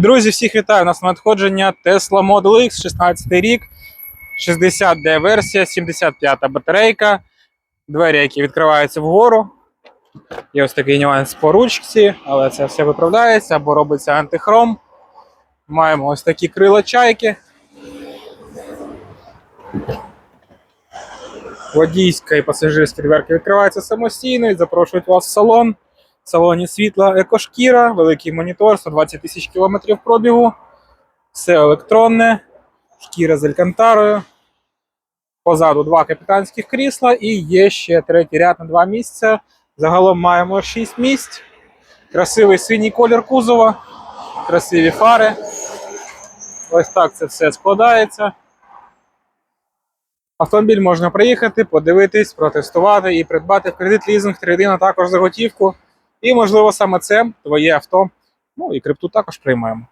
Друзі, всіх вітаю! У нас надходження Tesla Model X, 16 рік, 60D версія, 75 батарейка, двері, які відкриваються вгору. Є ось такий нюанс по ручці, але це все виправляється або робиться антихром. Маємо ось такі крила чайки. Водійська і пасажирські дверки відкриваються самостійно і запрошують вас в салон. Салоні світла екошкіра, великий монітор, 120 тисяч кілометрів пробігу. Все електронне, шкіра з алькантарою. Позаду два капітанських крісла і є ще третій ряд на два місця. Загалом маємо 6 місць. Красивий синій колір кузова, красиві фари. Ось так це все складається. Автомобіль можна приїхати, подивитись, протестувати і придбати в кредит лізинг, трейдин, а також за готівку. І, можливо, саме це твоє авто. Ну і крипту також приймаємо.